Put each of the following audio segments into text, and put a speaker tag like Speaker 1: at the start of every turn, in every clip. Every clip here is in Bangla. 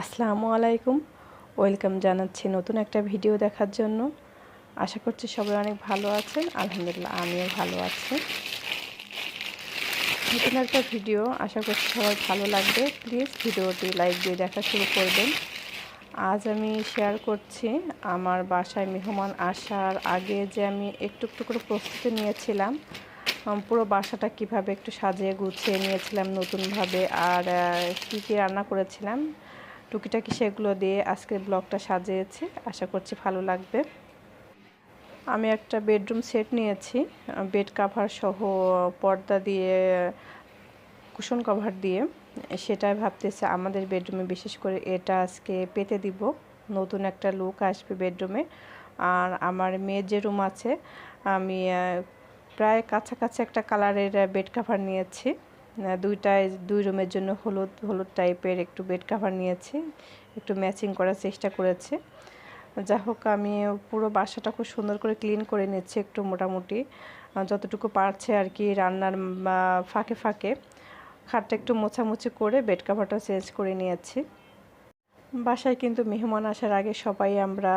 Speaker 1: আসসালামু আলাইকুম। ওয়েলকাম জানাচ্ছি নতুন একটা ভিডিও দেখার জন্য। আশা করছি সবাই অনেক ভালো আছেন। আলহামদুলিল্লাহ, আমিও ভালো আছি। নতুন একটা ভিডিও, আশা করছি সবাই ভালো লাগবে। প্লিজ ভিডিওটি লাইক দিয়ে দেখা শুরু করবেন। আজ আমি শেয়ার করছি আমার বাসায় মেহমান আসার আগে যে আমি একটু একটু করে প্রস্তুতি নিয়েছিলাম। পুরো বাসাটা কীভাবে একটু সাজিয়ে গুছিয়ে নিয়েছিলাম নতুনভাবে আর কী কী রান্না করেছিলাম। টুকিটাকি সেগুলো দিয়ে আজকের ব্লগটা সাজিয়েছি। আশা করছি ভালো লাগবে। আমি একটা বেডরুম সেট নিয়েছি, বেড কাভার সহ পর্দা দিয়ে, কুশন কভার দিয়ে। সেটাই ভাবতেছে আমাদের বেডরুমে বিশেষ করে এটা আজকে পেতে দিব। নতুন একটা লুক আসবে বেডরুমে। আর আমার মেয়ের যে রুম আছে, আমি প্রায় কাছাকাছি একটা কালারের বেড কাভার নিয়েছি। দুইটায়, দুই রুমের জন্য হলুদ হলুদ টাইপের একটু বেড কাভার নিয়েছি, একটু ম্যাচিং করার চেষ্টা করেছি। যা হোক, আমি পুরো বাসাটা খুব সুন্দর করে ক্লিন করে নিচ্ছি একটু মোটামুটি। যতটুকু পারছে আর কি রান্নার ফাঁকে ফাঁকে। খাটটা একটু মোছামুছি করে বেড কাভারটা চেঞ্জ করে নিয়েছি। বাসায় কিন্তু মেহমান আসার আগে সবাই আমরা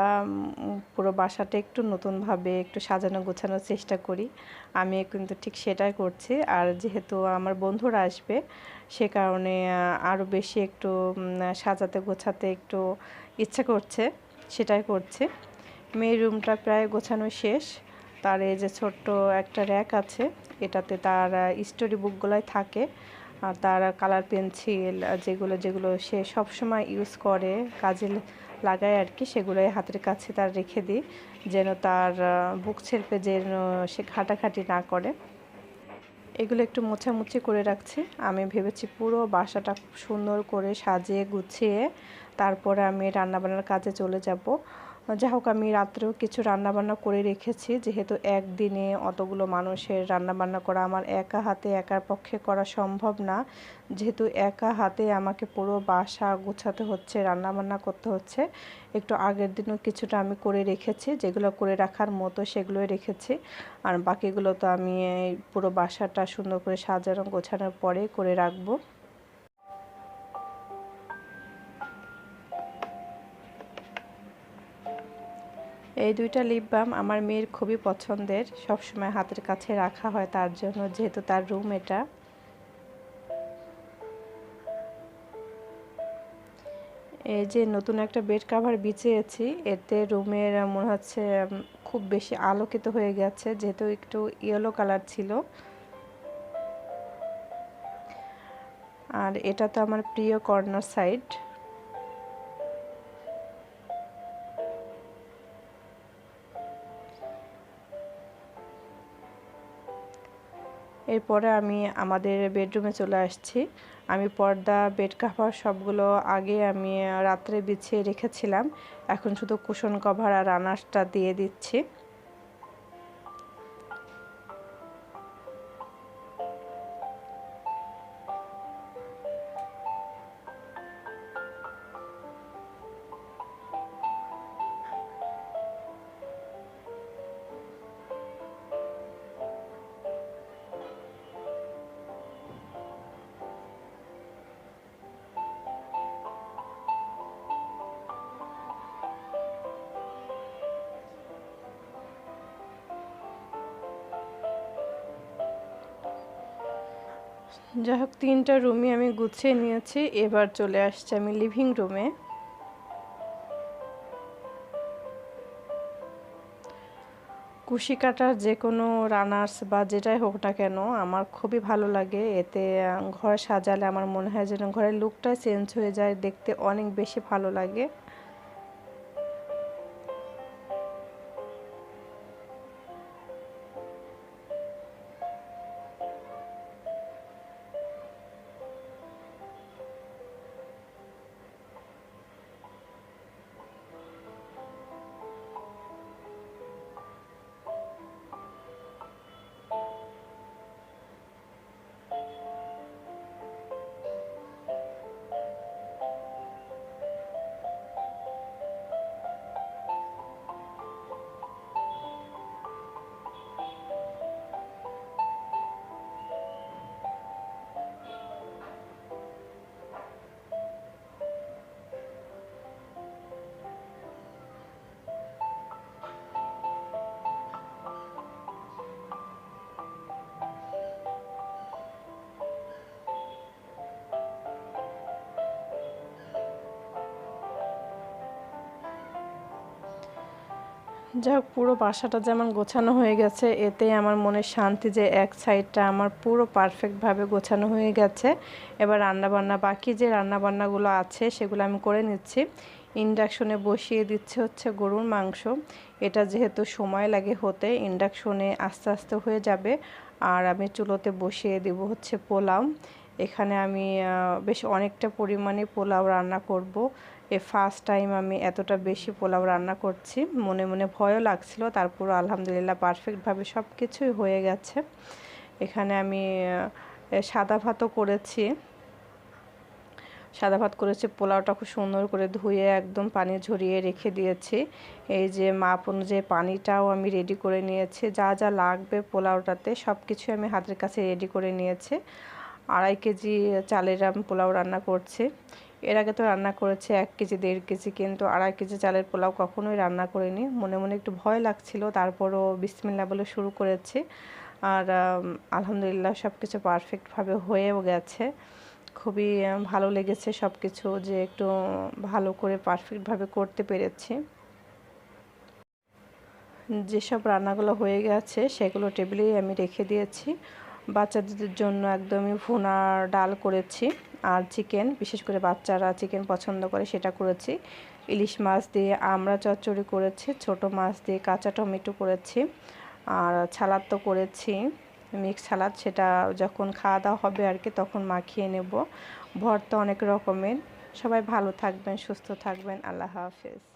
Speaker 1: পুরো বাসাটা একটু নতুনভাবে একটু সাজানো গোছানোর চেষ্টা করি। আমি কিন্তু ঠিক সেটাই করছি। আর যেহেতু আমার বন্ধুরা আসবে, সে কারণে আরও বেশি একটু সাজাতে গোছাতে একটু ইচ্ছা করছে, সেটাই করছে। মেয়ের রুমটা প্রায় গোছানো শেষ। তার এই যে ছোট্ট একটা র্যাক আছে, এটাতে তার স্টোরি বুকগুলোই থাকে। তার কালার পেন্সিল যেগুলো যেগুলো সে সবসময় ইউজ করে, কাজে লাগায় আর কি, সেগুলোই হাতের কাছে তার রেখে দিই, যেন তার বুক ছেড়পে যেন সে ঘাটাঘাটি না করে। এগুলো একটু মোছামুছি করে রাখছি। আমি ভেবেছি পুরো বাসাটা খুব সুন্দর করে সাজিয়ে গুছিয়ে তারপরে আমি রান্নাবান্নার কাজে চলে যাব। যা হোক, আমি রাত্রেও কিছু রান্নাবান্না করে রেখেছি। যেহেতু একদিনে অতগুলো মানুষের রান্নাবান্না করা আমার একা হাতে, একার পক্ষে করা সম্ভব না। যেহেতু একা হাতে আমাকে পুরো বাসা গোছাতে হচ্ছে, রান্নাবান্না করতে হচ্ছে, একটু আগের দিনও কিছুটা আমি করে রেখেছি। যেগুলো করে রাখার মতো সেগুলোই রেখেছি। আর বাকিগুলো তো আমি পুরো বাসাটা সুন্দর করে সাজানো গোছানোর পরে করে রাখব। এই দুইটা লিপ বাম আমার মেয়ের খুবই পছন্দের, সবসময় হাতের কাছে রাখা হয় তার জন্য, যেহেতু তার রুম এটা। এই যে নতুন একটা বেড কাভার বিছিয়েছি, এতে রুমের মনে হচ্ছে খুব বেশি আলোকিত হয়ে গেছে, যেহেতু একটু ইয়েলো কালার ছিল। আর এটা তো আমার প্রিয় কর্নার সাইড এরপরে আমি আমাদের বেডরুমে চলে আসছি। আমি পর্দা বেড কাভার সবগুলো আগে আমি রাত্রে বিছিয়ে রেখেছিলাম। এখন শুধু কুশন কভার আর আনাজটা দিয়ে দিচ্ছি। যাই হোক তিনটা রুমই আমি গুছিয়ে নিয়েছি। এবার চলে আসছি আমি লিভিং রুমে কুশি কাটার যে কোনো রানার্স বা যেটাই হোক না কেন, আমার খুবই ভালো লাগে। এতে ঘর সাজালে আমার মনে হয় যেন ঘরের লুকটাই চেঞ্জ হয়ে যায়, দেখতে অনেক বেশি ভালো লাগে। যাক, পুরো বাসাটা যেমন গোছানো হয়ে গেছে, এতেই আমার মনে শান্তি যে এক সাইডটা আমার পুরো পারফেক্টভাবে গোছানো হয়ে গেছে। এবার রান্নাবান্না, বাকি যে রান্নাবান্নাগুলো আছে সেগুলো আমি করে নিচ্ছি। ইন্ডাকশনে বসিয়ে দিচ্ছে হচ্ছে গরুর মাংস। এটা যেহেতু সময় লাগে হতে, ইন্ডাকশনে আস্তে আস্তে হয়ে যাবে। আর আমি চুলোতে বসিয়ে দেব হচ্ছে পোলাও। এখানে আমি বেশ অনেকটা পরিমাণে পোলাও রান্না করব। এ ফার্স্ট টাইম আমি এতটা বেশি পোলাও রান্না করছি। মনে মনে ভয়ও লাগছিল তারপর আলহামদুলিল্লাহ পারফেক্টভাবে সব কিছুই হয়ে গেছে। এখানে আমি সাদা ভাতও করেছি। সাদা ভাত করেছি, পোলাওটা খুব সুন্দর করে ধুয়ে একদম পানি ঝরিয়ে রেখে দিয়েছি। এই যে মাপ অনুযায়ী পানিটাও আমি রেডি করে নিয়েছি। যা যা লাগবে পোলাওটাতে সব কিছু আমি হাতের কাছে রেডি করে নিয়েছি। আড়াই কেজি চালের আমি পোলাও রান্না করছি। এর আগে তো রান্না করেছে এক কেজি, দেড় কেজি, কিন্তু আড়াই কেজি চালের পোলাও কখনোই রান্না করিনি। মনে মনে একটু ভয় লাগছিল, তারপরও বিসমিল্লা বলে শুরু করেছি। আর আলহামদুলিল্লাহ সব কিছু পারফেক্টভাবে হয়েও গেছে। খুবই ভালো লেগেছে সব কিছু যে একটু ভালো করে পারফেক্টভাবে করতে পেরেছি। যেসব রান্নাগুলো হয়ে গেছে সেগুলো টেবিলেই আমি রেখে দিয়েছি। বাচ্চাদের জন্য একদমই ভুনার ডাল করেছি আর চিকেন, বিশেষ করে বাচ্চারা চিকেন পছন্দ করে সেটা করেছি। ইলিশ মাছ দিয়ে আমরা চচ্চড়ি করেছি, ছোট মাছ দিয়ে কাঁচা টমেটো করেছি আর ছালাদ তো করেছি। মিক্স সালাদ সেটা যখন খাওয়া দাওয়া হবে আর কি তখন মাখিয়ে নেব। ভর্তা অনেক রকমের। সবাই ভালো থাকবেন, সুস্থ থাকবেন। আল্লাহ হাফেজ।